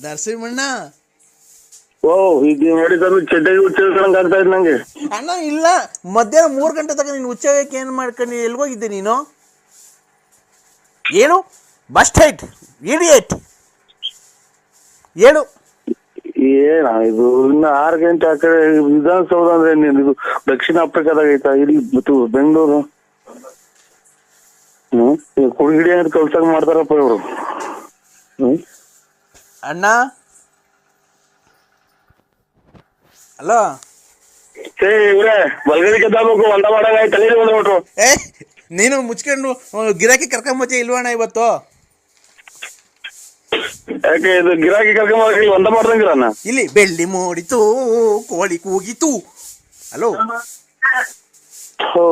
ನರಸಿಂಹಣ್ಣ? ಓ ಈಗ ನೋಡಿ ಸರ್ ಚಡ್ಡಾಗಿ ಹುಚ್ಚಿಡ್ಕೊಂಡ್ ಆಗ್ತಾ ಇದ್ ನಂಗೆ. ಅಣ್ಣ ಇಲ್ಲ. ಮಧ್ಯಾಹ್ನ ಮೂರು ಗಂಟೆ ತನಕ ನೀನು ಉಚ್ಚಕ್ಕೆ ಏನು ಮಾಡ್ಕೊಂಡು ಎಲ್ಗೋಗಿದ್ದೆ ನೀನು? ಏನು? ಬಸ್ ಟೈಟ್ ಇಡಿಯೇಟ್ ಹೇಳು ಏನ ಇದು ಇನ್ನ ಆರು ಗಂಟೆ ಆ ಕಡೆ ವಿಧಾನಸೌಧ ಅಂದ್ರೆ ಏನ್ ಇದು ದಕ್ಷಿಣ ಆಫ್ರಿಕಾದಾಗ ಐತಾ? ಇಲ್ಲಿ ಮತ್ತು ಬೆಂಗಳೂರು. ಹ್ಮ್? ಕುಡಿಗಿಡಿ ಅಂತ ಕಲ್ಸಂಗ್ ಮಾಡ್ತಾರಪ್ಪ ಇವ್ರು. ಹ್ಮ್? ಅಣ್ಣ? ಹಲೋ? ಏ ನೀನು ಮುಚ್ಕೊಂಡು ಗಿರಾಕಿ ಕರ್ಕೊಂಬಚ್ಚೆ ಇಲ್ವಣ್ಣ ಇವತ್ತು? ಯಾಕೆ ಇದು ಗಿರಾಕಿ ಕರ್ಕೊಂಬ ಇಲ್ಲಿ ಬೆಳ್ಳಿ ಮೂಡಿತು ಕೋಳಿ ಕೂಗಿತು. ಹಲೋ? ಓ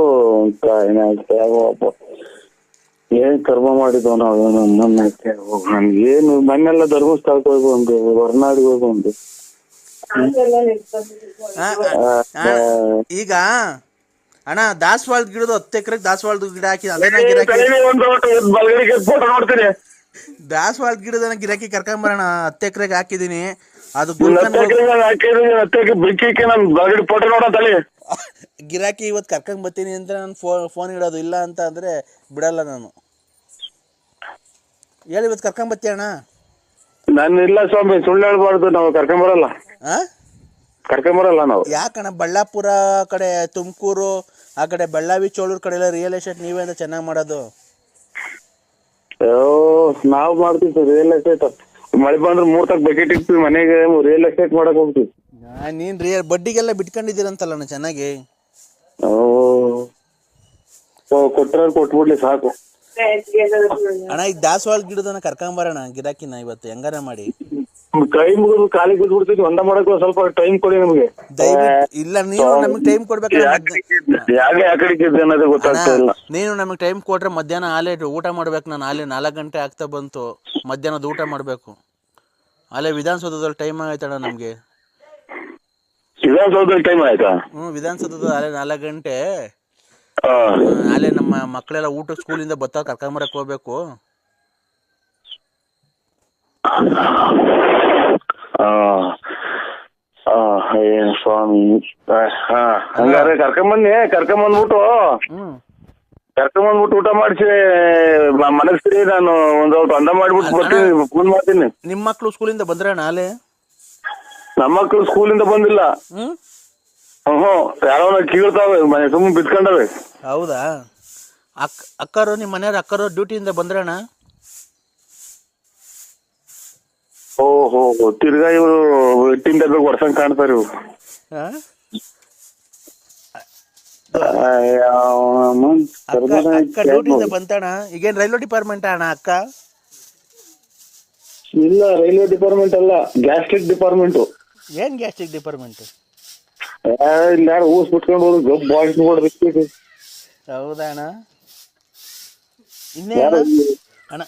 ಏನ್ ಕರ್ಮ ಮಾಡಿದ್ವ ನಾವು ನನ್ನಕ್ಕೆ ನನ್ಗೆ ಏನು ಮನೆಲ್ಲ ಧರ್ಮಸ್ಥಳಕ್ಕೆ ಹೋಗಿ ಬಂದು ಹೊರನಾಡಿಗೆ ಹೋಗಿ ಬಂದು ಈಗ ಅಣ್ಣ ದಾಸವಾಳ ಗಿಡದ ಹತ್ತು ಎಕರೆ ದಾಸವಾಳದ ಗಿಡ ಹಾಕಿ ಅದೇನ ಗಿರಾಕಿ ದಾಸವಾಳದ ಗಿಡದನ ಗಿರಾಕಿ ಕರ್ಕೊಂಬರೋಣ ಹತ್ತು ಎಕರೆಗೆ ಹಾಕಿದೀನಿ ಅದು ಗುಲ್ಕನ್ ಹಾಕಿದೀನಿ ಹತ್ತು ಹತ್ತಕ್ಕೆ ಬಿಕ್ಕಿಕ್ಕೆ ನಾನು ಬಲಗಡಿ ಫೋಟೋ ನೋಡೋ ತಲೆ. ಗಿರಾಕಿ ಇವತ್ತು ಕರ್ಕೊಂಡ್ ಬರ್ತೀನಿ ಅಂತ ನಾನು ಫೋನ್ ಫೋನ್ ಇಡೋದು ಇಲ್ಲ ಅಂತ ಅಂದ್ರೆ ಬಿಡಲ್ಲ ನಾನು. ಹೇಳಿ ಇವತ್ತು ಕರ್ಕೊಂಡ್ ಬರ್ತೀಯ ಅಣ್ಣ? ನಾನು ಇಲ್ಲ ಸ್ವಾಮಿ ಸುಳ್ಳು ಹೇಳ್ಬಾರ್ದು ನಾವು ಕರ್ಕೊಂಡ್ ಬರಲ್ಲ. ಕರ್ಕೊಂಡ್ ಬರಲ್ಲ ನಾವು. ಯಾಕಣ್ಣ ಬಳ್ಳಾಪುರ ಕಡೆ ತುಮಕೂರು ಆ ಕಡೆ ಬಳ್ಳಾವಿ ಚೋಳೂರ್ ಕಡೆ ಎಲ್ಲ ರಿಯಲ್ ಎಸ್ಟೇಟ್ ನೀವೇ ಅಂತ ಚೆನ್ನಾಗಿ ಮಾಡೋದು? ನಾವು ಮಾಡ್ತೀವಿ ಸರ್ ರಿಯಲ್ ಎಸ್ಟೇಟ್ ಮಳೆ ಬಂದ್ರೆ ಮೂರ್ ತಕ್ ಬಕೆಟ್ ಇಡ್ತೀವಿ ಮನೆಗೆ ರಿಯಲ್ ಎಸ್ಟೇಟ್ ಮಾಡಕ್ ಹೋಗ್ತೀವಿ. ನೀನ್ ರೀ ಬಡ್ಡಿಗೆಲ್ಲ ಬಿಟ್ಕೊಂಡಿದ್ದೀರಂತಲ್ಲ ಚೆನ್ನಾಗಿ? ಓ ಕೊಟ್ರೆ ಕೊಟ್ಬಿಡ್ಲಿ ಸಾಕು. ಅಣ್ಣ ಈಗ ದಾಸವಾಳ ಗಿಡದನ್ನ ಕರ್ಕೊಂಬರೋಣ ಗಿರಾಕಿನ ಇವತ್ತು ಹೆಂಗಾರ ಮಾಡಿ? ಕೈ ಮುಗಿದು ಕಾಲಿಗೆ ಬಿದ್ಬಿಡ್ತೀವಿ ಒಂದ ಮಾಡಕ್ ಸ್ವಲ್ಪ ಟೈಮ್ ಕೊಡಿ ನಮ್ಗೆ. ಇಲ್ಲ ನೀವು ನಮಗೆ ಟೈಮ್ ಕೊಡ್ಬೇಕು ಯಾಕೆ ಆ ಅನ್ನೋದು ಗೊತ್ತಾಗ್ತಾ ಇಲ್ಲ. ನೀನು ನಮಗೆ ಟೈಮ್ ಕೊಟ್ರೆ ಮಧ್ಯಾಹ್ನ ಆಲೇ ಊಟ ಮಾಡ್ಬೇಕು ನಾನು ಆಲೇ ನಾಲ್ಕು ಗಂಟೆ ಆಗ್ತಾ ಬಂತು ಮಧ್ಯಾಹ್ನದ ಊಟ ಮಾಡಬೇಕು. ಅಲ್ಲೇ ವಿಧಾನಸೌಧದಲ್ಲಿ ಟೈಮ್ ಆಗೈತಣ್ಣ ನಮಗೆ. ವಿಧಾನಸೌಧದಲ್ಲಿ ಟೈಮ್ ಆಯ್ತಾ? ಹ್ಞೂ ವಿಧಾನಸೌಧದ ಅಲ್ಲೇ ನಾಲ್ಕು ಗಂಟೆ. ಆ, ಆ, ಅಲ್ಲೇ ನಮ್ಮ ಮಕ್ಕಳೆಲ್ಲ ಊಟ ಸ್ಕೂಲಿಂದ ಬತ್ತಾ ಕರ್ಕೊಂಬರಕ್ಕೆ ಹೋಗ್ಬೇಕು. ಆ, ಆ, ಸ್ವಾಮಿ ಆ, ಹಾ. ಹಂಗಾರೆ ಕರ್ಕೊಂಬನ್ನಿ ಕರ್ಕೊಂಬಂದ್ಬಿಟ್ಟು ಹ್ಞೂ ಕರ್ಕೊಂಬಂದ್ಬಿಟ್ಟು ಊಟ ಮಾಡಿಸಿ ಮನಸ್ಸಿ ನಾನು ಒಂದ್ ಸ್ವಲ್ಪ ಅಂದ ಮಾಡ್ಬಿಟ್ಟು ಬರ್ತೀನಿ ಫೋನ್ ಮಾಡ್ತೀನಿ. ನಿಮ್ಮ ಮಕ್ಕಳು ಸ್ಕೂಲಿಂದ ಬಂದ್ರಣ್ಣ ಅಲ್ಲೇ ನಮ್ಮ ಮಕ್ಳು ಸ್ಕೂಲಿಂದ ಬಂದಿಲ್ಲ. ಹ್ಮ್? ಹ್ಞೂ ಯಾರೋ ಕೀಳ್ತಾವೆ ಮನೆ ಸುಮ್ಮನೆ ಬಿತ್ಕೊಂಡವೆ. ಹೌದಾ? ಅಕ್ಕ ಅಕ್ಕರು ನಿಮ್ಮ ಮನೆಯವ್ರ ಅಕ್ಕರು ಡ್ಯೂಟಿಯಿಂದ ಬಂದ್ರಣ್ಣ ಓಹೋ ತಿರ್ಗಾ ಇವರು ಇಟ್ಟಿಂದ ಡಬ್ಬೆ ಹೊಡ್ಸಂಗ್ ಕಾಣ್ತಾರೆ ಇವ್ರು. ಅಯ್ಯವ್ವ, ಅಕ್ಕ ಅಕ್ಕ ಡ್ಯೂಟಿಯಿಂದ ಬಂತಣ್ಣ ಈಗೇನು ರೈಲ್ವೆ ಡಿಪಾರ್ಟ್ಮೆಂಟ್ ಅಣ್ಣ ಅಕ್ಕ? ಇಲ್ಲ ರೈಲ್ವೆ ಡಿಪಾರ್ಟ್ಮೆಂಟ್ ಅಲ್ಲ ಗ್ಯಾಸ್ಟ್ರಿಕ್ ಡಿಪಾರ್ಟ್ಮೆಂಟ್. ಏನು ಗ್ಯಾಸ್ಟ್ರಿಕ್ ಡಿಪಾರ್ಟ್ಮೆಂಟ್ ಇಲ್ಲ ಯಾರು ಊಸ್ ಬಿಟ್ಕೊಂಡು ಹೋದ್ರು ಗಬ್ ಬಾಯ್ಸ್ ನೋಡ್ಬೇಕು ಹೌದಾ ಅಣ್ಣ? ಇನ್ನೇ ಅಣ್ಣ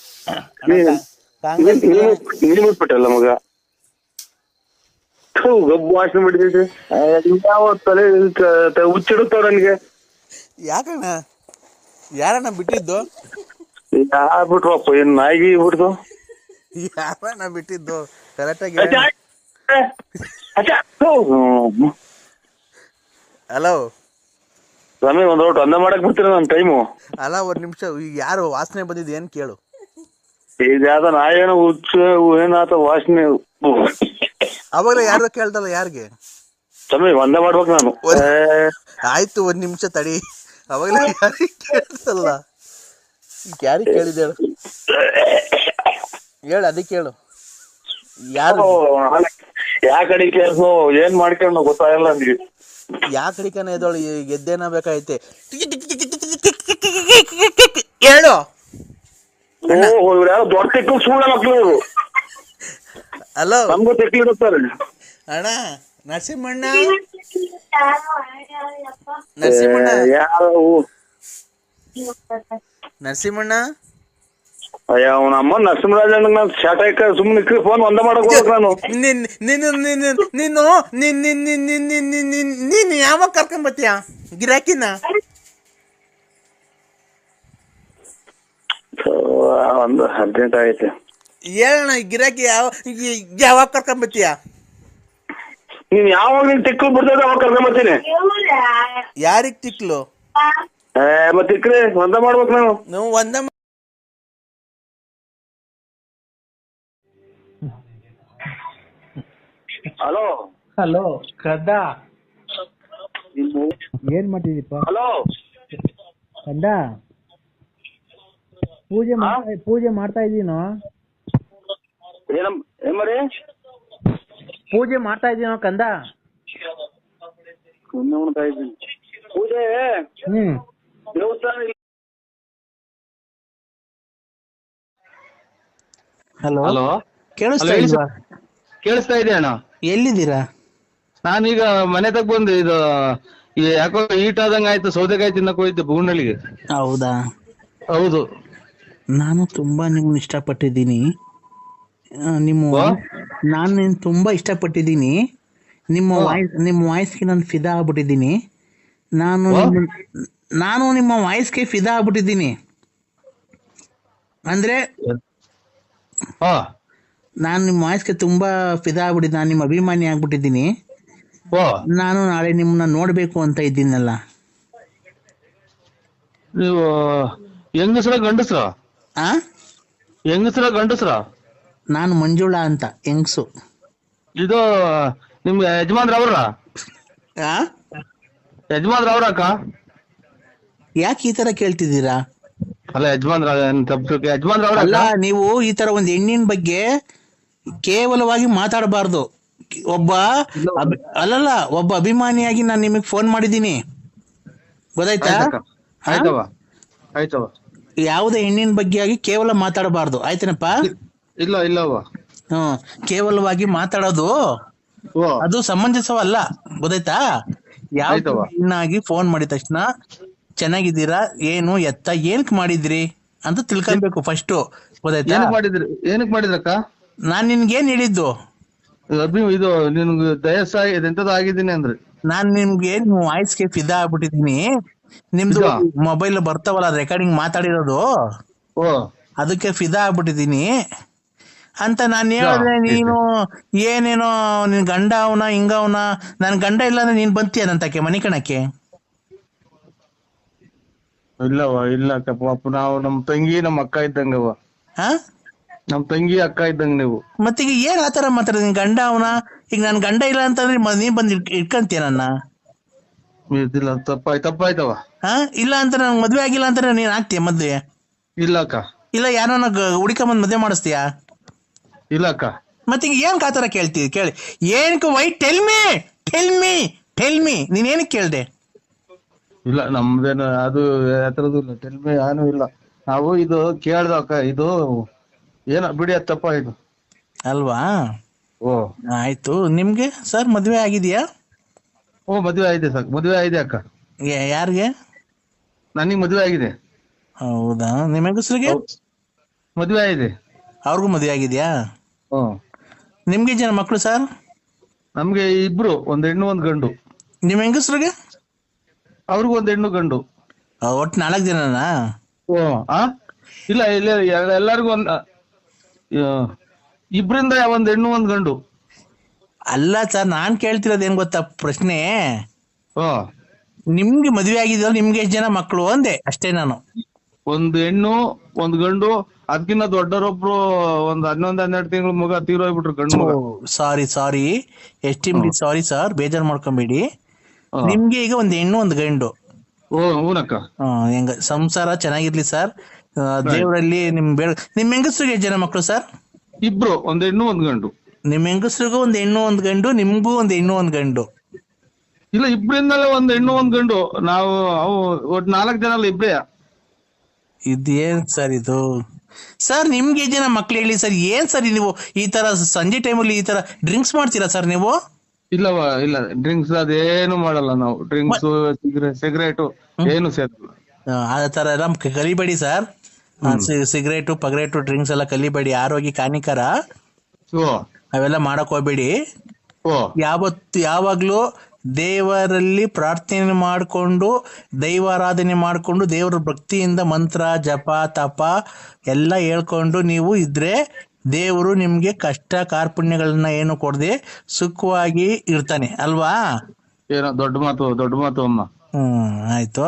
ಅಣ್ಣ ಕಾಂಗ್ರೆಸ್ ಬಿಟ್ಬಿಟ್ಟಲ್ಲ ಮಗ? ಥು, ಗಬ್ ವಾಸನೆ ಬಿಡ್ತೈತೆ ಯಾವ ತಲೆ ತ- ಹುಚ್ಚಿಡುತ್ತಾವ ನನಗೆ. ಯಾಕಣ್ಣ? ಯಾರಣ್ಣ ಬಿಟ್ಟಿದ್ದು? ಯಾರು ಬಿಟ್ರಪ್ಪ ಏನ್ ನಾಯಿಗೆ ಬಿಡ್ತು ಯಾರಣ್ಣ ಬಿಟ್ಟಿದ್ದು? ಕರೆಕ್ಟಾಗಿ ಹಲೋ ಸ್ವಾಮಿ ಒಂದ್ ಔಟ್ ಅಂದ ಮಾಡಕ್ ಬರ್ತೀರ ನನ್ ಟೈಮು ಅಲ್ಲ ಒಂದ್ ನಿಮಿಷ ಈಗ ಯಾರು ವಾಸನೆ ಬಂದಿದ್ದು ಏನ್ ಕೇಳು. ಇದು ನಾ ನಾಯೇನೋ ಹುಚ್ಚ ಏನಾತ ವಾಸನೆ. ಅವಾಗಲೇ ಯಾರು ಕೇಳ್ದಲ್ಲ ಯಾರಿಗೆ? ಸ್ವಾಮಿ ಒಂದ ಮಾಡ್ಬೇಕು ನಾನು. ಒಂದ್- ಆಯ್ತು ಒಂದ್ ನಿಮಿಷ ತಡಿ. ಅವಾಗಲೇ ಯಾರಿಗೆ ಕೇಳ್ದಲ್ಲ? ಯಾರಿಗೆ ಕೇಳಿದೆ ಹೇಳು ಹೇಳು ಅದಕ್ಕೆ ಹೇಳು ಯಾರು? ಯಾ ಕಡೆ ಕೆಲಸ ಏನ್ ಮಾಡ್ಕೊಂಡು ಗೊತ್ತಾಗಲ್ಲ ನನಗೆ ಯಾ ಕಡಿಕನ ಎದೋಳು ಗೆದ್ದೇನ ಬೇಕಾಯ್ತೆ ಹೇಳು ಓ ಇವ್ರು ಯಾರೋ ದೊಡ್ಡ ತೆಕ್ಕು ಸುಳ್ಳ ಮಕ್ಳು ಇವ್ರು ಹಲೋ ನಮ್ಗೂ ಇಡುತ್ತಾರೆ ಅಣ್ಣ ನರಸಿಂಹಣ್ಣ ನರಸಿಂಹಣ್ಣ ಯಾರು ನರಸಿಂಹಣ್ಣ ಅಯ್ಯೋ ಅವನ ಅಮ್ಮ ನರಸಿಂಹರಾಜಣ್ಣ ನಾನು ಶಾಟಾಕ ಸುಮ್ಮನೆ ಇಕ್ಕಿ ಫೋನ್ ಒಂದ ಮಾಡಕ್ ಹೋಗ್ಬೇಕು ನೀನು ನೀನು ಯಾವಾಗ ಕರ್ಕೊಂಡ್ ಬರ್ತೀಯ ಗಿರಾಕಿನ ಒಂದು ಅರ್ಜೆಂಟ್ ಆಗೈತೆ ಹೇಳಣ್ಣ ಗಿರಾಕಿ ಯಾವ ಯಾವಾಗ ಕರ್ಕೊಂಡ್ ಬರ್ತೀಯ ನೀನ್ ಯಾವಾಗ ನೀನ್ ಟಿಕ್ಲು ಬಿಡ್ತದ ಅವಾಗ ಕರ್ಕೊಂಡ್ ಬರ್ತೀನಿ ಯಾರಿಗ್ ತಿಕ್ಲು ಏ ಮತ್ತೆ ಇಕ್ರಿ ಒಂದ ಮಾಡ್ಬೇಕು ನಾನು ನೀವು ಒಂದ ಹಲೋ ಹಲೋ ಕದ ಏನ್ ಮಾಡ್ತಿದ್ದೀಪ ಹಲೋ ಕಂದ ಪೂಜೆ ಮಾಡ್ತಾ ಪೂಜೆ ಮಾಡ್ತಾ ಇದೀನೋ? ಏನಮ್ ಏನ್ ಪೂಜೆ ಮಾಡ್ತಾ ಇದೀನೋ ಕಂದ ಉಣ್ತಾ ಇದ್ದೀನಿ. ಪೂಜೆ ಹ್ಮ್. ದೇವಸ್ಥಾನ. ಹಲೋ ಹಲೋ ಕೇಳಿಸ್ತಾ ಹೇಳಿ ಇಲ್ವಾ? ಕೇಳಿಸ್ತಾ ಇದೆ ಅಣ್ಣ? ಎಲ್ಲಿದ್ದೀರಾ? ನಾನೀಗ ಮನೆ ತಗ ಬಂದೆ ಇದು ಈ ಯಾಕೋ ಈಟ್ ಆದಂಗ ಆಯ್ತು ಸೌದೆಕಾಯಿ ತಿನ್ನಕ್ ಹೋಯ್ತು ಬೂನಳ್ಳಿಗೆ ಹೌದಾ? ಹೌದು. ನಾನು ತುಂಬಾ ನಿಮ್ಮನ್ನ ಇಷ್ಟಪಟ್ಟಿದ್ದೀನಿ. ಆ, ನಿಮ್ಮ ನಾನು ನಿನ್ನ ತುಂಬಾ ಇಷ್ಟಪಟ್ಟಿದ್ದೀನಿ. ನಿಮ್ಮ ವಾಯ್ಸ್ ನಿಮ್ಮ ವಾಯ್ಸ್ಗೆ ನಾನು ಫಿದಾ ಆಗ್ಬಿಟ್ಟಿದ್ದೀನಿ. ನಾನು ನಾನು ನಿಮ್ಮ ವಾಯ್ಸ್ಗೆ ಫಿದಾ ಆಗ್ಬಿಟ್ಟಿದ್ದೀನಿ. ಅಂದ್ರೆ ಹಾ ನಾನು ನಿಮ್ಮ ವಾಯ್ಸ್ಗೆ ತುಂಬಾ ಫಿದಾ ಆಗ್ಬಿಟ್ಟಿದ್ದೆ ನಾನು ನಿಮ್ಮ ಅಭಿಮಾನಿ ಆಗ್ಬಿಟ್ಟಿದ್ದೀನಿ. ಓ. ನಾನು ನಾಳೆ ನಿಮ್ಮನ್ನ ನೋಡಬೇಕು ಅಂತ ಇದ್ದೀನಲ್ಲ. ನೀವು ಹೆಂಗಸ್ರ ಗಂಡಸ್ರ? ಆ? ಹೆಂಗಸ್ರ ಗಂಡಸ್ರ? ನಾನು ಮಂಜುಳಾ ಅಂತ ಹೆಂಗ್ಸು. ಇದು ನಿಮ್ಗೆ ಯಜಮಾನ್ರ ಅವ್ರ? ಆ? ಯಜಮಾನ್ರ ಅವ್ರ ಅಕ್ಕ? ಯಾಕೆ ಈ ತರ ಕೇಳ್ತಿದ್ದೀರಾ? ಅಲ್ಲ ಯಜಮಾನ್ರ ತಪ್ಪು ಯಜಮಾನ್ರ ಅವ್ರ ಅಲ್ಲ ನೀವು ಈ ತರ ಒಂದು ಹೆಣ್ಣಿನ ಬಗ್ಗೆ ಕೇವಲವಾಗಿ ಮಾತಾಡಬಾರ್ದು. ಒಬ್ಬ ಅಲ್ಲಲ್ಲ ಒಬ್ಬ ಅಭಿಮಾನಿಯಾಗಿ ನಾನು ನಿಮಗೆ ಫೋನ್ ಮಾಡಿದ್ದೀನಿ. ಗೊತ್ತಾಯ್ತಾ? ಯಾವುದೇ ಹೆಣ್ಣಿನ ಬಗ್ಗೆ ಆಗಿ ಕೇವಲ ಮಾತಾಡಬಾರ್ದು. ಆಯ್ತೇನಪ್ಪ? ಇಲ್ಲ ಇಲ್ಲ ಹ್ಮ್ ಕೇವಲವಾಗಿ ಮಾತಾಡೋದು ಓ ಅದು ಸಮಂಜಸವಲ್ಲ. ಗೊತ್ತಾಯ್ತಾ? ಯಾವ ಆಗಿ ಹೆಣ್ಣಾಗಿ ಫೋನ್ ಮಾಡಿದ ತಕ್ಷಣ ಚೆನ್ನಾಗಿದ್ದೀರಾ? ಏನು? ಎತ್ತ? ಏನಕ್ ಮಾಡಿದ್ರಿ? ಅಂತ ತಿಳ್ಕೊಬೇಕು ಫಸ್ಟ್ ಗೊತ್ತಾಯ್ತಾ? ಏನಕ್ ಮಾಡಿದ್ರಿ? ಏನಕ್ ಮಾಡಿದ್ರಕ್ಕ? ನಾನ್ ನಿನ್ಗೇನ್ ಹೇಳಿದ್ದು? ಅಭಿ ಇದು ನಿನ್ಗೆ ದಯಸ ಎಂತದ ಆಗಿದ್ದೀನಿ ಅಂದ್ರೆ. ನಾನ್ ನಿಮ್ಗೆ ನಿಮ್ ಕೇಪ್ ಫಿದಾ ಆಗ್ಬಿಟ್ಟಿದೀನಿ ನಿಮ್ದು? ಮೊಬೈಲ್ ಬರ್ತಾವಲ್ಲ ರೆಕಾರ್ಡಿಂಗ್ ಮಾತಾಡಿರೋದು? ಓ. ಅದಕ್ಕೆ ಫಿದಾ ಆಗ್ಬಿಟ್ಟಿದೀನಿ ಅಂತ ನಾನು ಹೇಳಿದ್ರೆ ನೀನು ಏನೇನೋ ನಿನ್ ಗಂಡ ಅವನ ಹಿಂಗ ಅವನ ನನ್ ಗಂಡ ಇಲ್ಲ ಅಂದ್ರೆ ನೀನ್ ಬಂತೀಯ ನಂತಕ್ಕೆ ಮನೆ ಕಣಕ್ಕೆ? ಇಲ್ಲವ ಇಲ್ಲ ಕಪ್ಪ ಪಾಪ ನಾವು ನಮ್ ತಂಗಿ ನಮ್ ಅಕ್ಕ ಇದ್ದಂಗವ ಹಾ? ನಮ್ ತಂಗಿ ಅಕ್ಕ ಇದ್ದಂಗ ನೀವು. ಮತ್ತೆ ಈಗ ಏನ್ ಆತರ ಮಾತಾಡ ನಿನ್ ಗಂಡ ಅವನ? ಈಗ ನನ್ ಗಂಡ ಇಲ್ಲ ಅಂತಂದ್ರೆ ಮ- ನೀನ್ ಬಂದ್ ಇಟ್ಕ- ಇಟ್ಕಂತೀಯ ನನ್ನ? ಇದಿಲ್ಲ ತಪ್ಪಾಯ್ ತಪ್ಪಾಯ್ತವ. ಹಾ? ಇಲ್ಲ ಅಂತ ನನ್ ಮದ್ವೆ ಆಗಿಲ್ಲ ಅಂತ ನೀನ್ ಆಗ್ತೀಯ ಮದ್ವೆ? ಇಲ್ಲ ಅಕ್ಕ. ಇಲ್ಲ ಯಾರನ್ನ ಬಂದ್ ಮದ್ವೆ ಮಾಡಿಸ್ತೀಯಾ? ಇಲ್ಲ ಅಕ್ಕ. ಮತ್ತೀಗ ಏನ್ ಕಾತರ ಕೇಳ್ತೀವಿ ಕೇಳಿ. ಏನಕ್ಕೆ why tell me tell me tell me ನೀನ್ ಏನಕ್ಕೆ ಕೇಳ್ದೆ? ಇಲ್ಲ ನಮ್ದೇನು ಅದು ಯಾತ್ರದ್ದು ಇಲ್ಲ. ಮೀ ಏನು ಇಲ್ಲ. ನಾವು ಇದು ಕೇಳ್ದ ಅಕ್ಕ ಇದು ಏನ ಬಿಡಿ ಅದ್ ಇದು. ಅಲ್ವಾ? ಓ. ಆಯ್ತು. ನಿಮ್ಗೆ? ಸರ್ ಮದ್ವೆ ಆಗಿದೆಯಾ? ಓ ಮದ್ವೆ ಆಗಿದೆ ಸರ್. ಮದ್ವೆ ಆಗಿದೆ ಅಕ್ಕ. ಯಾರಿಗೆ? ನನಗೆ ಮದ್ವೆ ಆಗಿದೆ. ಹೌದಾ? ನಿಮ್ಮ ಹೆಂಗಸ್ರಿಗೆ ಮದ್ವೆ ಆಗಿದೆ. ಅವ್ರಿಗೂ ಮದ್ವೆ ಆಗಿದ್ಯಾ? ಹ್ಞೂ. ನಿಮ್ಗೆ ಜನ ಮಕ್ಕಳು ಸರ್? ನಮ್ಗೆ ಇಬ್ರು ಒಂದು ಹೆಣ್ಣು ಒಂದು ಗಂಡು. ನಿಮ್ಮ ಹೆಂಗಸ್ರಿಗೆ? ಅವ್ರಿಗೂ ಒಂದು ಹೆಣ್ಣು ಗಂಡು. ಒಟ್ಟು ನಾಲ್ಕು ಜನನಾ? ಓ ಆ? ಇಲ್ಲ ಇಲ್ಲ ಎಲ್- ಎಲ್ಲರಿಗೂ ಒಂದ್ ಇಬ್ರಿಂದ ಒಂದ್ ಹೆಣ್ಣು ಒಂದ್ ಗಂಡು. ಅಲ್ಲ ಸರ್ ನಾನ್ ಕೇಳ್ತಿರೋದು ಏನ್ ಗೊತ್ತಾ ಪ್ರಶ್ನೆ? ಓ ನಿಮ್ಗೆ ಮದ್ವೆ ಆಗಿದೆಯಲ್ಲ ನಿಮ್ಗೆ ಎಷ್ಟ್ ಜನ ಮಕ್ಕಳು ಅಂದೆ ಅಷ್ಟೇ ನಾನು. ಒಂದ್ ಹೆಣ್ಣು ಒಂದ್ ಗಂಡು ಅದಕ್ಕಿಂತ ದೊಡ್ಡರೊಬ್ರು ಒಂದ್ ಹನ್ನೊಂದ್ ಹನ್ನೆರಡು ತಿಂಗಳು ಮಗ ತೀರೋಗ್ಬಿಟ್ರು ಗಂಡು ಮಗ. ಸಾರಿ ಸಾರಿ. ಎಸ್ಟಿಮ್ಲಿ ಸಾರಿ ಸರ್ ಬೇಜಾರ್ ಮಾಡ್ಕೊಂಬೇಡಿ. ನಿಮ್ಗೆ ಈಗ ಒಂದ್ ಹೆಣ್ಣು ಒಂದ್ ಗಂಡು. ಓ ಹೂನಕ್ಕ. ಹೆಂಗ ಸಂಸಾರ ಚೆನ್ನಾಗಿರ್ಲಿ ಸರ್. ದೇವರಲ್ಲಿ ನಿಮ್ ಬೇಡ ನಿಮ್ ಹೆಂಗಸ್ರಿಗೆ ಜನ ಮಕ್ಕಳು ಸರ್ ಇಬ್ರು ಒಂದ್ ಹೆಣ್ಣು ಒಂದ್ ಗಂಡು. ನಿಮ್ ಹೆಂಗಸ್ರಿಗೂ ಒಂದ್ ಹೆಣ್ಣು ಒಂದ್ ಗಂಡು ನಿಮ್ಗೂ ಒಂದ್ ಹೆಣ್ಣು ಒಂದ್ ಗಂಡು. ಇಲ್ಲ ಇಬ್ರಿಂದಲೇ ಒಂದ್ ಹೆಣ್ಣು ಒಂದ್ ಗಂಡು. ನಾವು ಅವು ಒಟ್ ನಾಲ್ಕ್ ಜನ ಅಲ್ಲ ಇಬ್ರೇ. ಇದೇನ್ ಸರ್ ಇದು? ಸರ್ ನಿಮ್ಗೆ ಜನ ಮಕ್ಳು ಹೇಳಿ ಸರ್ ಏನ್ ಸರ್ ನೀವು ಈ ತರ ಸಂಜೆ ಟೈಮಲ್ಲಿ ಈ ತರ ಡ್ರಿಂಕ್ಸ್ ಮಾಡ್ತೀರಾ ಸರ್ ನೀವು? ಇಲ್ಲವ ಇಲ್ಲ. ಡ್ರಿಂಕ್ಸ್ ಅದೇನು ಮಾಡಲ್ಲ ನಾವು. ಡ್ರಿಂಕ್ಸ್ ಸಿಗರೇಟ್ ಏನು ಸೇರಲ್ಲ ಆ, ತರ ಎಲ್ಲ ಕಲಿಬೇಡಿ ಸರ್ ಸಿಗರೇಟು ಪಗರೇಟು ಡ್ರಿಂಕ್ಸ್ ಎಲ್ಲ ಕಲಿಬೇಡಿ. ಆರೋಗ್ಯ ಹಾನಿಕರ. ಓ ಅವೆಲ್ಲ ಮಾಡಕ್ ಹೋಗ್ಬೇಡಿ. ಯಾವತ್ತು ಯಾವಾಗ್ಲೂ ದೇವರಲ್ಲಿ ಪ್ರಾರ್ಥನೆ ಮಾಡಿಕೊಂಡು ದೈವಾರಾಧನೆ ಮಾಡಿಕೊಂಡು ದೇವರ ಭಕ್ತಿಯಿಂದ ಮಂತ್ರ ಜಪ ತಪ ಎಲ್ಲ ಹೇಳ್ಕೊಂಡು ನೀವು ಇದ್ರೆ ದೇವರು ನಿಮ್ಗೆ ಕಷ್ಟ ಕಾರ್ಪುಣ್ಯಗಳನ್ನ ಏನು ಕೊಡದೆ ಸುಖವಾಗಿ ಇರ್ತಾನೆ. ಅಲ್ವಾ? ಏನೋ ದೊಡ್ಡ ಮಾತು ದೊಡ್ಡ ಮಾತು ಅಮ್ಮ. ಹ್ಮ್ ಆಯ್ತು.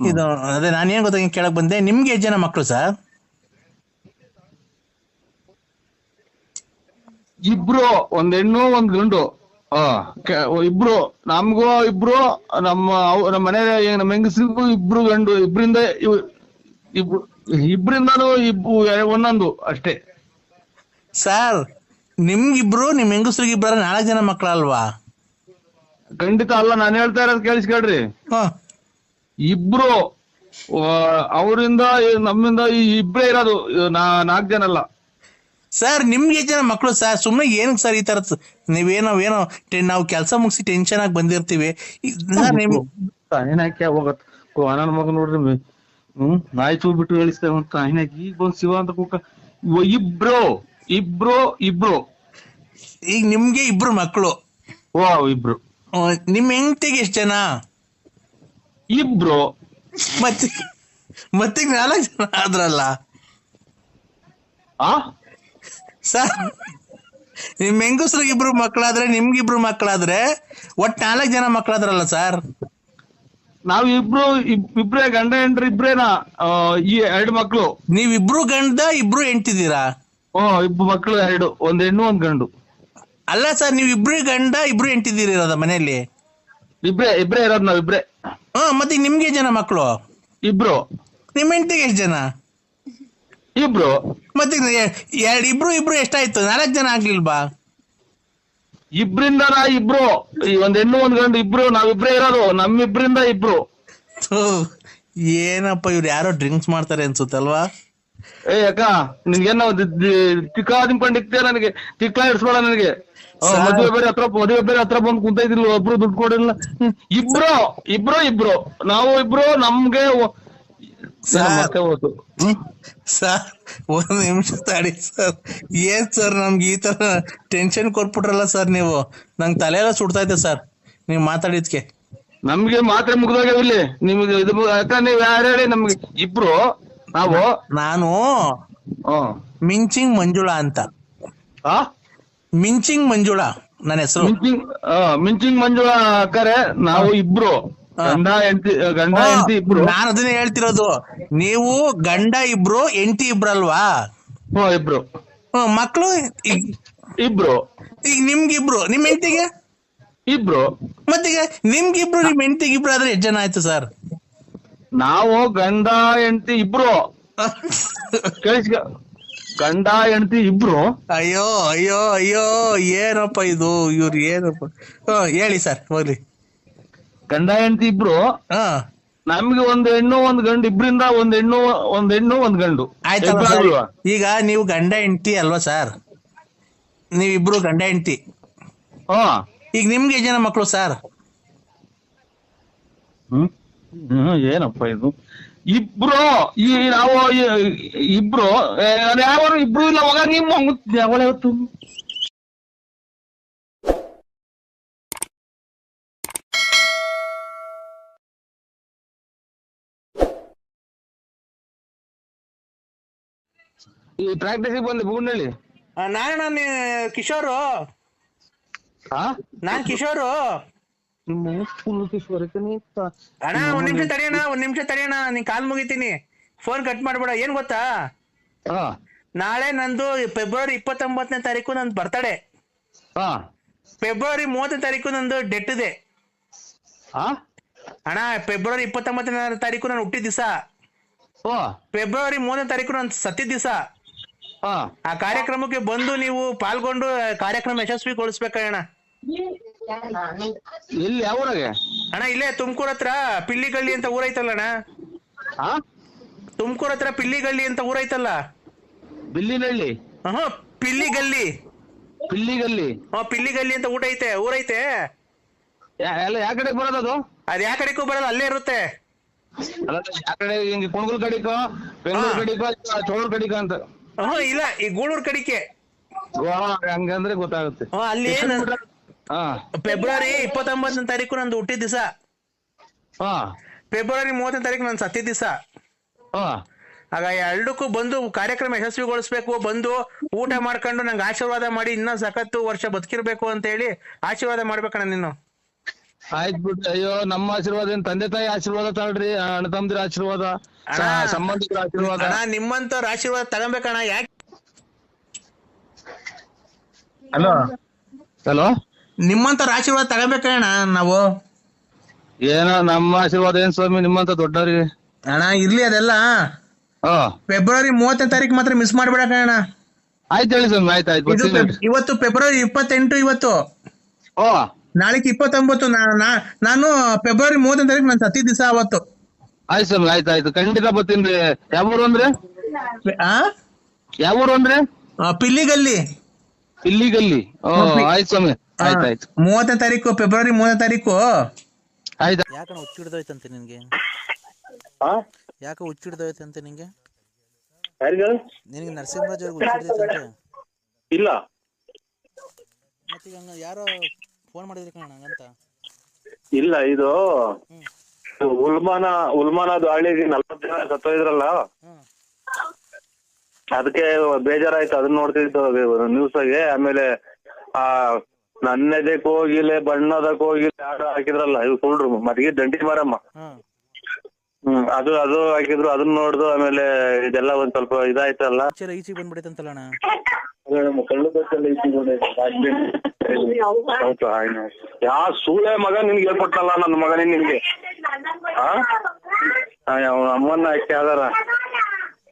ಇದು ಅದೇ ನಾನೇನ್ ಗೊತ್ತಾ ಹಿಂಗ್ ಕೇಳಕ್ ಬಂದೆ ನಿಮ್ಗೆ ಎಷ್ಟು ಜನ ಮಕ್ಕಳು ಸರ್? ಇಬ್ರು ಒಂದ್ ಹೆಣ್ಣು ಒಂದ್ ಗಂಡು. ಆ ಕೆ- ಇಬ್ರು ನಮ್ಗೂ ಇಬ್ರು ನಮ್ಮ ಅವ್- ನಮ್ಮ ಮನೆ ನಮ್ಮ ಹೆಂಗಸಿಗೂ ಇಬ್ರು ಗಂಡು ಇಬ್ರಿಂದ ಇವ್- ಇಬ್ರು ಇಬ್ರಿಂದಾನು ಇಬ್ರು ಒಂದೊಂದು ಅಷ್ಟೇ. ಸರ್ ನಿಮ್ಗಿಬ್ರು ನಿಮ್ ಹೆಂಗಸ್ರಿಗೆ ಇಬ್ಬರ ನಾಲ್ಕು ಜನ ಮಕ್ಕಳಲ್ವಾ ಖಂಡಿತ ಅಲ್ಲ ನಾನು ಹೇಳ್ತಾ ಇರೋದು ಕೇಳಿಸ್ಕೊಳ್ರಿ ಹ. ಇಬ್ರು ಅವರಿಂದ ನಮ್ಮಿಂದ ಈ ಇಬ್ರೇ ಇರೋದು ನಾ ನಾಲ್ಕು ಜನ ಅಲ್ಲ. ಸರ್ ನಿಮ್ಗೆ ಎಷ್ಟು ಜನ ಮಕ್ಕಳು ಸರ್ ಸುಮ್ಮನೆ ಏನಕ್ಕೆ ಸರ್ ಈ ತರ ನೀವೇನೋ ಏನೋ ನಾವು ಕೆಲಸ ಮುಗಿಸಿ ಟೆನ್ಷನ್ ಆಗಿ ಬಂದಿರ್ತೀವಿ. ಏನಕ್ಕೆ ಹೋಗತ್ ನನ್ನ ಮಗ ನೋಡ್ರಿ ಹ್ಮ್ ನಾಯಿ ಚೂ ಬಿಟ್ಟು ಹೇಳಿಸ್ತೇವೆ ಅಂತ ತಾಯಿನಾಕಿ ಈಗ ಬಂದ್ ಶಿವ ಅಂತ ಕೂಕ ಇಬ್ರು ಇಬ್ರು ಇಬ್ರು. ಈಗ ನಿಮ್ಗೆ ಇಬ್ರು ಮಕ್ಕಳು ಓ ಇಬ್ರು. ನಿಮ್ ಹೆಂಗ್ತಿಗೆ ಎಷ್ಟ್ ಜನ? ಇಬ್ರು. ಮತ್ತೆ ಮತ್ತೆ ನಾಲ್ಕು ಜನ ಆದ್ರಲ್ಲ? ಆ? ಸರ್ ನಿಮ್ ಹೆಂಗಸ್ರಿಗೆ ಇಬ್ರು ಮಕ್ಕಳಾದ್ರೆ ನಿಮ್ಗಿಬ್ರು ಮಕ್ಕಳಾದ್ರೆ ಒಟ್ ನಾಲ್ಕು ಜನ ಮಕ್ಕಳಾದ್ರಲ್ಲ ಸರ್? ನಾವ್ ಇಬ್ರು ಇಬ್- ಇಬ್ರೇ ಗಂಡ ಹೆಂಡ್ರಿ ಇಬ್ರೇನಾ? ಆ, ಈ ಎರಡು ಮಕ್ಳು. ನೀವಿಬ್ರು ಗಂಡ ಇಬ್ರು ಹೆಂಡ್ತಿದ್ದೀರಾ? ಹ್ಮ್ ಇಬ್ರು ಮಕ್ಳು ಎರಡು ಒಂದ್ ಹೆಣ್ಣು ಒಂದ್ ಗಂಡು. ಅಲ್ಲ ಸರ್ ನೀವು ಇಬ್ರು ಗಂಡ ಇಬ್ರು ಹೆಂಡ್ತಿದ್ದೀರ ಮನೆಯಲ್ಲಿ? ಇಬ್ರೇ ಇಬ್ರೇ ಇರೋದ್ ನಾವ್ ಇಬ್ರೇ. ಮತ್ತೆ ನಿಮ್ಗೆ ಜನ ಮಕ್ಕಳು ಇಬ್ರು. ನಿಮ್ಮ ಹೆಂಡತಿಗೆ ಎಷ್ಟು ಜನ? ಇಬ್ರು. ಮತ್ತೆ ಎರಡು ಇಬ್ರು ಇಬ್ರು ಎಷ್ಟಾಯ್ತು? ನಾಲ್ಕು ಜನ ಆಗ್ಲಿಲ್ವಾ? ಇಬ್ರಿಂದ ನಾ ಇಬ್ರು. ಈ ಒಂದ್ ಹೆಣ್ಣು ಒಂದ್ ಗಂಡು ಇಬ್ರು. ನಾವಿಬ್ರೇ ಇರೋದು. ನಮ್ಮಿಬ್ರಿಂದ ಇಬ್ರು. ಏನಪ್ಪ ಇವ್ರು ಯಾರೋ ಡ್ರಿಂಕ್ಸ್ ಮಾಡ್ತಾರೆ ಅನ್ಸುತ್ತಲ್ವಾ? ಏ ಅಕ್ಕ ನಿನ್ಗೇನೋ ತಿಕ್ಕ ದಿಂಪಂಡಿಕ್ತೀಯ ನನಗೆ. ಚಿಕ್ಕ ಇಡ್ಸ್ಬೇಡ ನನಗೆ. ಮದುವೆ ಬೇರೆ ಹತ್ರ ಮದುವೆ ಬೇರೆ ಹತ್ರ ಬಂದು ಕುಂತೈತಿಲ್ಲ ಒಬ್ರು ದುಡ್ಡು ಕೊಡಿಲ್ಲ. ಇಬ್ರು ಇಬ್ರು ಇಬ್ರು. ನಾವು ಇಬ್ರು ನಮ್ಗೆ ಸರ್. ಒಂದ್ ನಿಮಿಷ ತಾಡಿ ಸರ್. ಏನ್ ಸರ್ ನಮ್ಗೆ ಈ ತರ ಟೆನ್ಷನ್ ಕೊಟ್ಬಿಟ್ರಲ್ಲ ಸರ್ ನೀವು? ನಂಗ್ ತಲೆ ಎಲ್ಲ ಸುಡ್ತಾ ಇದೆ ಸರ್. ನೀವ್ ಮಾತಾಡಿದ್ಕೆ. ನಮ್ಗೆ ಮಾತ್ರೆ ಮುಗ್ದಾಗ ಇಲ್ಲಿ ನಿಮ್ಗೆ ಇದು ಯಾಕಂದ್ರೆ ನೀವ್ ಯಾರು ಹೇಳಿ ನಮ್ಗೆ ಇಬ್ರು ನಾವು. ನಾನು ಹ್ಮ್. ಮಿಂಚಿಂಗ್ ಮಂಜುಳಾ ಅಂತ. ಆ? ಮಿಂಚಿಂಗ್ ಮಂಜುಳ ನನ್ನ ಹೆಸರು. ಮಿಂಚಿಂಗ್ ಮಿಂಚಿಂಗ್ ಮಂಜುಳಾ ಅಕ್ಕರೆ ನಾವು ಇಬ್ರು. ಗಂಡ ಹೆಂಡತಿ ಗಂಡ ಹೆಂಡತಿ ಇಬ್ರು. ನಾನು ಅದನ್ನೇ ಹೇಳ್ತಿರೋದು. ನೀವು ಗಂಡ ಇಬ್ರು ಎಂಟಿ ಇಬ್ರಲ್ವಾ? ಹ್ಮ್ ಇಬ್ರು. ಹ್ಮ್, ಮಕ್ಳು ಈಗ ಇಬ್ರು. ಈಗ ನಿಮ್ಗಿಬ್ರು ನಿಮ್ ಹೆಂಡತಿಗೆ? ಇಬ್ರು. ಮತ್ತೀಗ ನಿಮ್ಗಿಬ್ರು ನಿಮ್ ಹೆಂಡತಿಗೆ ಇಬ್ರು ಆದ್ರೆ ಎಷ್ಟು ಜನ ಆಯ್ತು ಸರ್? ನಾವು ಗಂಡ ಹೆಂಡತಿ ಇಬ್ರು. ಕೇಳಿಸ್ಕ ಗಂಡ ಹೆಂಡತಿ ಇಬ್ರು. ಅಯ್ಯೋ ಅಯ್ಯೋ ಅಯ್ಯೋ ಏನಪ್ಪ ಇದು? ಇವ್ರು ಏನಪ್ಪ? ಹ ಹೇಳಿ ಸರ್ ಹೋಗ್ಲಿ. ಗಂಡ ಹೆಂಡತಿ ಇಬ್ರು. ಹಾ. ನಮ್ಗೆ ಒಂದ್ ಹೆಣ್ಣು ಒಂದ್ ಗಂಡು ಇಬ್ರಿಂದ ಒಂದ್ ಹೆಣ್ಣು ಒಂದ್ ಹೆಣ್ಣು ಒಂದ್ ಗಂಡು. ಆಯ್ತಲ್ಲ ಇಬ್ರು ಸರ್ ಅಲ್ವಾ? ಈಗ ನೀವು ಗಂಡ ಹೆಂಡತಿ ಅಲ್ವಾ ಸರ್ ನೀವಿಬ್ರು ಗಂಡ ಹೆಂಡತಿ. ಹಾ. ಈಗ ನಿಮ್ಗೆ ಎಷ್ಟ್ ಜನ ಮಕ್ಕಳು ಸರ್ ಹ್ಮ್? ಹ್ಮ್, ಏನಪ್ಪ ಇದು? ಇಬ್ರು ಈ ನಾವು ಇಬ್ರೋ ಯಾವ ಇಬ್ರು ಇಲ್ಲ ಹೋಗ ನಿಮ್ಮ ಯಾವಳ ಹೊತ್ತು? ಈ ಪ್ರಾಕ್ಟೀಸಿಗೆ ಬಂದೆ ಬುಗುಂಡಳ್ಳಿ ನಾನು ನಾನು ಕಿಶೋರು? ಹಾ ನಾನ್ ಕಿಶೋರು. ಅಣ್ಣ ಒಂದ್ ನಿಮಿಷ ತಡಿಯೋಣ ಒಂದ್ ನಿಮಿಷ ತಡಿಯೋಣ ನೀನ್ ಕಾಲ್ ಮುಗಿತೀನಿ. ಫೋನ್ ಕಟ್ ಮಾಡ್ಬೇಡ ಏನ್ ಗೊತ್ತಾ? ನಾಳೆ ನಂದು ಫೆಬ್ರವರಿ ಇಪ್ಪತ್ತೊಂಬತ್ತನೇ ತಾರೀಕು ನಂದು ಬರ್ತಡೆ ಫೆಬ್ರವರಿ ಮೂವತ್ತನೇ ತಾರೀಕು ನಂದು ಡೆಟ್ ಇದೆ. ಅಣ್ಣ ಫೆಬ್ರವರಿ ಇಪ್ಪತ್ತೊಂಬತ್ತನೇ ತಾರೀಕು ನಾನು ಹುಟ್ಟಿದ ದಿವಸ. ಫೆಬ್ರವರಿ ಮೂರನೇ ತಾರೀಕು ನಾನು ಸತ್ತಿದ ದಿವಸ. ಆ ಕಾರ್ಯಕ್ರಮಕ್ಕೆ ಬಂದು ನೀವು ಪಾಲ್ಗೊಂಡು ಕಾರ್ಯಕ್ರಮ ಯಶಸ್ವಿಗೊಳಿಸ್ಬೇಕಣ್ಣ ಎಲ್ಲಿ ಯಾವ ಊರಾಗೆ? ಅಣ್ಣ ಇಲ್ಲೇ ತುಮಕೂರ್ ಹತ್ರ ಪಿಲ್ಲಿಗಳ್ಳಿ ಅಂತ ಊರೈತಲ್ಲ ಅಣ್ಣ? ಹಾ ತುಮಕೂರ್ ಹತ್ರ ಪಿಲ್ಲಿಗಳ್ಳಿ ಅಂತ ಊರೈತಲ್ಲ? ಬಿಲ್ಲಿನಹಳ್ಳಿ ಹ ಪಿಲ್ಲಿಗಲ್ಲಿ ಪಿಲ್ಲಿಗಲ್ಲಿ ಹ ಪಿಲ್ಲಿಗಲ್ಲಿ ಅಂತ ಊಟ ಐತೆ ಊರೈತೆ. ಯಾ- ಎಲ್ಲ ಯಾ ಕಡೆ ಬರೋದದು ಅದ್? ಯಾ ಕಡೆಗೂ ಬರಲ್ಲ ಅಲ್ಲೇ ಇರುತ್ತೆ. ಅಲ್ಲ ಯಾ ಕಡೆ ಹಿಂಗೆ ಕುಣಗುಲ್ ಕಡಿಕೋ ಬೆಂಗಳೂರು ಹಾ. ಕಡಿಕೋ ಚೋಳೂರ್ ಕಡಿಕೋ ಅಂತ? ಹಾ ಇಲ್ಲ ಈ ಗೂಳೂರ್ ಕಡಿಕೆ. ವಾ, ಹಂಗಂದ್ರೆ ಗೊತ್ತಾಗುತ್ತೆ. ಹಾ ಅಲ್ಲಿ ಹಾ ಫೆಬ್ರವರಿ ಇಪ್ಪತ್ತೊಂಬತ್ತನೇ ತಾರೀಕು ನಂದು ಹುಟ್ಟಿದ ದಿವಸ. ಹಾ. ಫೆಬ್ರವರಿ ಮೂವತ್ತನೇ ತಾರೀಕು ನಾನು ಸತ್ತಿದ ದಿವಸ. ಹಾ. ಆಗ ಎರಡಕ್ಕೂ ಬಂದು ಕಾರ್ಯಕ್ರಮ ಯಶಸ್ವಿಗೊಳಿಸ್ಬೇಕು ಬಂದು ಊಟ ಮಾಡ್ಕೊಂಡು ನಂಗೆ ಆಶೀರ್ವಾದ ಮಾಡಿ ಇನ್ನೂ ಸಖತ್ತು ವರ್ಷ ಬದುಕಿರ್ಬೇಕು ಅಂತ ಹೇಳಿ ಆಶೀರ್ವಾದ ಮಾಡ್ಬೇಕಣ್ಣ ನೀನು. ಆಯ್ತು ಬಿಟ್ಟು ಅಯ್ಯೋ ನಮ್ಮ ಆಶೀರ್ವಾದ ಏನ್ ತಂದೆ ತಾಯಿ ಆಶೀರ್ವಾದ ತಗೊಳ್ರಿ ಅಣ್ಣ ತಮ್ಮದಿರ ಆಶೀರ್ವಾದ ಅಣ್ಣ. ಸಂಬಂಧಿಕರ ಆಶೀರ್ವಾದ. ಅಣ್ಣ ನಿಮ್ಮಂತವ್ರ ಆಶೀರ್ವಾದ ತಗೊಬೇಕಣ್ಣ ಯಾಕೆ ಹಲೋ. ಹಲೋ. ನಿಮ್ಮಂತವ್ರ ಆಶೀರ್ವಾದ ತಗೋಬೇಕಣ್ಣ ನಾವು. ಏನೋ ನಮ್ಮ ಆಶೀರ್ವಾದ ಏನ್ ಸ್ವಾಮಿ ನಿಮ್ಮಂತ ದೊಡ್ಡವ್ರಿಗೆ? ಅಣ್ಣ ಇರ್ಲಿ ಅದೆಲ್ಲ. ಹಾ. ಫೆಬ್ರವರಿ ಮೂವತ್ತನೇ ತಾರೀಕು ಮಾತ್ರ ಮಿಸ್ ಮಾಡ್ಬೇಡಕಣ್ಣ ಆಯ್ತು ಹೇಳಿ ಸ್ವಾಮಿ ಆಯ್ತು ಆಯ್ತು ಇದು ಬರ್ತೀನಿ ಫೆಬ್- ಇವತ್ತು ಫೆಬ್ರವರಿ ಇಪ್ಪತ್ತೆಂಟು ಇವತ್ತು. ಓ. ನಾಳೆಗೆ ಇಪ್ಪತ್ತೊಂಬತ್ತು ನಾ- ನಾ- ನಾನು ಫೆಬ್ರವರಿ ಮೂವತ್ತನೇ ತಾರೀಕು ನನ್ನ ಸತಿ ದಿವಸ ಅವತ್ತು. ಆಯ್ತು ಸ್ವಾಮಿ ಆಯ್ತು ಆಯ್ತು. ಖಂಡಿತ ಬರ್ತೀನಿ ಯಾವ ಊರು ಅಂದ್ರೆ? ಆ? ಯಾವ ಊರು ಅಂದ್ರೆ? ಆ, ಪಿಲ್ಲಿಗಲ್ಲಿ. ಇಲ್ಲಿಗಲ್ಲಿ ಓ ಆಯ್ತು ಸ್ವಾಮಿ. ಆಯ್ತು ಆಯ್ತು ಮೂವತ್ತನೇ ತಾರೀಕು ಫೆಬ್ರವರಿ ಮೂವತ್ತನೇ ತಾರೀಕು? ಆಯ್ತು. ಯಾಕಣ್ಣ ಹುಚ್ಚಿಡ್ದೋಯ್ತಂತೆ ನಿನಗೆ? ಹಾ ಯಾಕೆ ಹುಚ್ಚಿಡ್ದೋಯ್ತಂತೆ ನಿನಗೆ? ಯಾರಿಗ? ನಿನಗೆ ನರಸಿಂಹರಾಜ್ ಅವ್ರಿಗೆ ಹುಚ್ಚಿಡ್ದೈತಂತೆ ಇಲ್ಲ. ಮತ್ತೀಗ ಹಂಗ ಯಾರೋ ಫೋನ್ ಮಾಡಿದ್ರಿ ಕಣ ಹಂಗಂತ? ಇಲ್ಲ ಇದು ಹ್ಮ್. ಉಲ್ಮಾನ ಉಲ್ಮಾನ ದಾಳಿಗೆ ನಲ್ವತ್ತು ಜನ ಸತ್ತೋಯ್ದ್ರಲ್ಲ ಹ್ಮ್. ಅದಕ್ಕೆ ಬೇಜಾರಾಯ್ತು ಅದನ್ನ ನೋಡ್ತಿದ್ದು ನ್ಯೂಸ್ ಆಗಿ. ಆಮೇಲೆ ಆ ನನ್ನೆದಕ್ ಕೋಗಿಲೆ ಬಣ್ಣದ ಕೋಗಿಲೆ ಹಾಡು ಹಾಕಿದ್ರಲ್ಲ ಇದು ಸುಳ್ರು ಮದ್ಗೆ ದಂಡಿ ಮಾರಮ್ಮ. ಹ್ಮ್ ಹ್ಮ್ ಅದು ಅದು ಹಾಕಿದ್ರು ಅದನ್ನ ನೋಡ್ದು ಆಮೇಲೆ ಇದೆಲ್ಲ ಒಂದ್ ಸ್ವಲ್ಪ ಇದಾಯ್ತಲ್ಲ. ಈಚೆಗೆ ಬಂದ್ಬಿಡೈತಂತಲ್ಲ ಅಣ್ಣ. ಕಳ್ಳು ಯಾ ಸೂಳೆ ಮಗ ನಿನ್ಗೆ ಹೇಳ್ಕೊಟ್ಟಲ್ಲ ನನ್ನ ಮಗನೇ ನಿನ್ಗೆ? ಹಾ? ಅವ್ನ ಅಮ್ಮನ್ನ ಹಾಕಿ ಆದಾರ.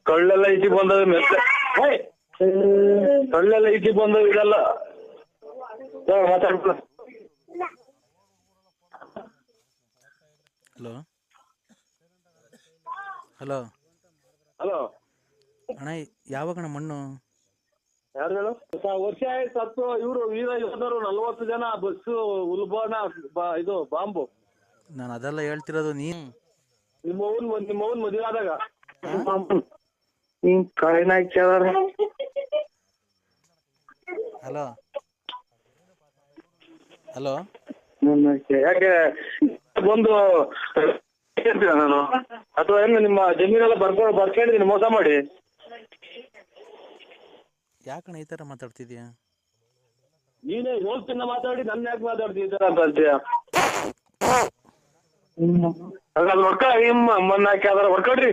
ಕಳ್ಳೆಲ್ಲ ಇಚಿ ಬಂದದ ಮೆತ್ತೆ! ಕಳ್ಳೆಲ್ಲ ಇಚಿ ಬಂದವು ಇದೆಲ್ಲ. ಮಾತಾಡ್ಬಿಡು ಹಲೋ. ಹಲೋ. ಹಲೋ. ಅಣ್ಣ ಯಾವಾಗಣ ಮಣ್ಣು? ಯಾರು ಹೇಳು? ವರ್ಷ ಆಯ್ತು ಸತ್ತು. ಇವರು ವೀರ ಯೋಧರು ನಲ್ವತ್ತು ಜನ ಬಸ್ ಉಲ್ಬಾನ ಬ- ಇದು ಬಾಂಬು. ನಾನು ಅದೆಲ್ಲ ಹೇಳ್ತಿರೋದು ನೀನು. ನಿಮ್ಮ ಅವ್ನ್ ನಿಮ್ಮ ಅವ್ನ್ ಮದುವೆ ಆದಾಗ. ಹಲೋ. ಹಲೋ? ಯಾಕೆ ಬಂದು ಹೇಳ್ತೀರಾ ನಾನು? ಅಥವಾ ಏನು ನಿಮ್ಮ ಜಮೀನೆಲ್ಲ ಬರ್ಕೊಂಡು ಬರ್ಕೊಂಡಿದ್ದೀನಿ ಮೋಸ ಮಾಡಿ? ಯಾಕಣ್ಣ ಈ ಥರ ಮಾತಾಡ್ತಿದ್ಯಾ ನೀನೇ ಹೋಗ್ತಿನ ಮಾತಾಡಿ ನನ್ನ ಯಾಕೆ ಮಾತಾಡ್ತಿದ್ದೀರ ಅಂತ ಅಂತೀಯ? ಹಾಗಾದ್ರೆ ಹೊಡ್ಕ ನಿಮ್ಮ ಮೊನ್ನೆ ಹಾಕಿ ಅದ್ರ ಹೊಡ್ಕೊಡ್ರಿ.